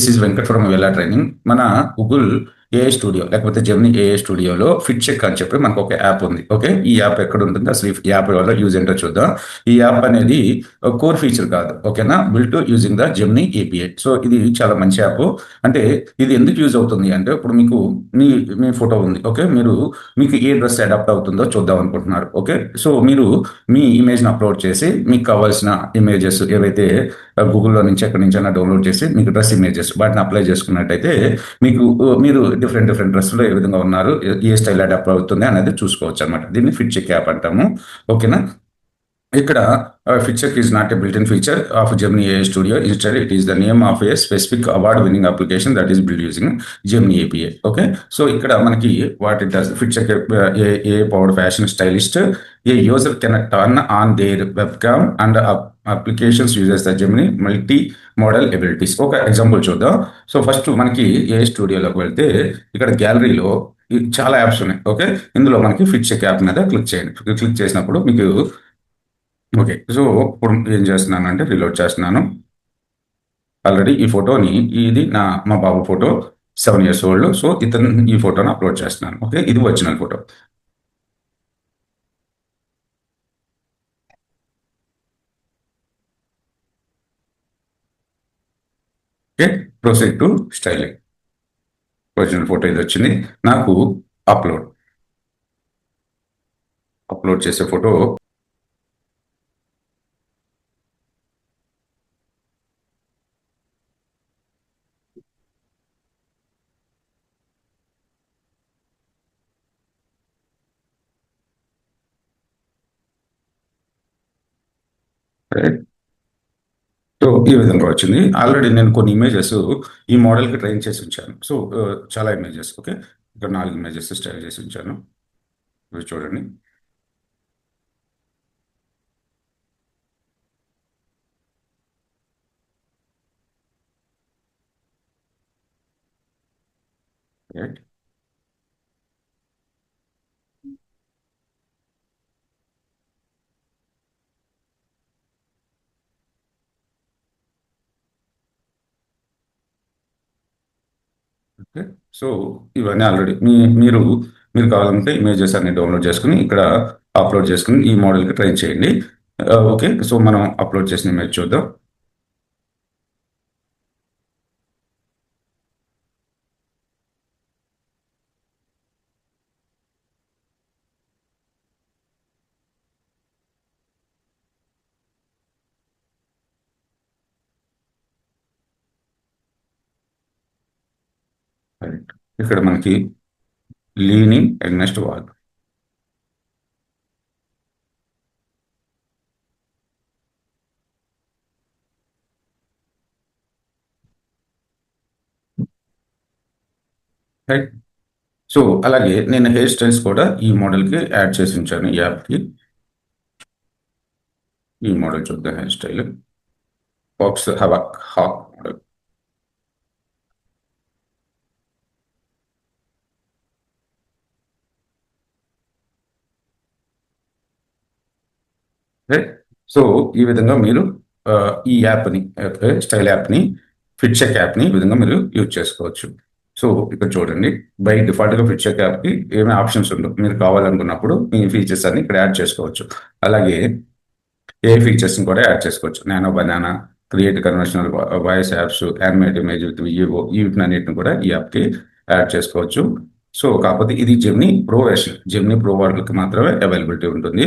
This is Venkat from Vela training. మన Google AI studio లేకపోతే journey AI స్టూడియోలో fit check అని చెప్పి మనకు ఒక యాప్ ఉంది. ఓకే ఈ యాప్ ఎక్కడ ఉంటుంది అసలు ఈ యాప్ వల్ల యూజ్ ఏంటో చూద్దాం. ఈ యాప్ అనేది కోర్ ఫీచర్ కాదు. ఓకేనా built using the Gemini API so ఇది చాలా మంచి యాప్ అంటే ఇది ఎందుకు యూజ్ అవుతుంది అంటే ఇప్పుడు మీకు మీ మీ ఫోటో ఉంది. ఓకే మీరు మీకు ఏ డ్రెస్ అడాప్ట్ అవుతుందో చూద్దాం అనుకుంటున్నారు. ఓకే సో మీరు మీ ఇమేజ్ని అప్లోడ్ చేసి మీకు కావాల్సిన ఇమేజెస్ ఏవైతే గూగుల్లో నుంచి ఎక్కడి నుంచి అయినా డౌన్లోడ్ చేసి మీకు డ్రెస్ ఇమేజెస్ వాటిని అప్లై చేసుకున్నట్టయితే మీకు మీరు డిఫరెంట్ డిఫరెంట్ డ్రెస్సులు ఏ విధంగా ఉన్నారు ఏ- ఏ స్టైల్ అడాప్ట్ అవుతుంది అనేది చూసుకోవచ్చు అనమాట దీన్ని ఫిట్ చెక్ యాప్ అంటాము. ఓకేనా ఇక్కడ feature check is not a built in feature of Gemini AI studio instead it is the name of a specific award winning application that is build using Gemini API okay so ఇక్కడ మనకి what it does fit check a AI power fashion stylist a user can turn on their webcam and applications uses the Gemini multimodal abilities ఒక example చూద్దాం. So first మనకి AI స్టూడియోలోకి వెళ్తే ఇక్కడ గ్యాలరీలో చాలా apps ఉన్నాయి. ఓకే ఇందులో మనకి ఫిట్ చెక్ యాప్ మీద క్లిక్ చేయండి. క్లిక్ చేసినప్పుడు మీకు ఓకే. సో ఇప్పుడు ఏం చేస్తున్నాను అంటే రీలోడ్ చేస్తున్నాను. ఆల్రెడీ ఈ ఫోటోని ఇది నా మా బాబు photo seven years old so ఇతను ఈ ఫోటోని అప్లోడ్ చేస్తున్నాను. ఓకే? ఇది original photo okay? Proceed to styling original photo ఇది వచ్చింది. నాకు అప్లోడ్ అప్లోడ్ చేసే ఫోటో రైట్ సో ఈ విధంగా వచ్చింది. ఆల్రెడీ నేను కొన్ని ఇమేజెస్ ఈ మోడల్కి ట్రైన్ చేసి ఉంచాను. సో uh, చాలా ఇమేజెస్ ఓకే ఇక్కడ నాలుగు ఇమేజెస్ స్టైల్ చేసి ఉంచాను. ఇవి చూడండి. Right okay. సో ఇవన్నీ ఆల్రెడీ. మీ మీరు మీరు కావాలంటే ఇమేజెస్ అన్ని డౌన్లోడ్ చేసుకుని ఇక్కడ అప్లోడ్ చేసుకుని ఈ మోడల్కి ట్రైన్ చేయండి. ఓకే. సో మనం అప్లోడ్ చేసిన ఇమేజ్ చూద్దాం. ఇక్కడ మనకి leaning against wall. Right so అలాగే నేను హెయిర్ స్టైల్స్ కూడా ఈ మోడల్కి యాడ్ చేసి ఉంచాను ఈ యాప్కి. ఈ మోడల్ చూద్దాం hair style. Box havoc hawk model right so ఈ విధంగా మీరు ఈ యాప్ని స్టైల్ యాప్ని ఫిట్ చెక్ యాప్ని ఈ విధంగా మీరు యూజ్ చేసుకోవచ్చు. సో ఇక్కడ చూడండి. బై డిఫాల్ట్గా ఫిట్ చెక్ యాప్కి ఏమేమి ఆప్షన్స్ ఉండవు మీరు కావాలనుకున్నప్పుడు మీ ఫీచర్స్ అన్ని ఇక్కడ యాడ్ చేసుకోవచ్చు. అలాగే ఏ ఫీచర్స్ని కూడా యాడ్ చేసుకోవచ్చు. Nano banana create conversational voice apps animate image with Veo వీటినన్నిటిని కూడా ఈ యాప్కి యాడ్ చేసుకోవచ్చు. సో కాకపోతే ఇది Gemini pro version Gemini pro వాళ్ళకి మాత్రమే అవైలబిలిటీ ఉంటుంది.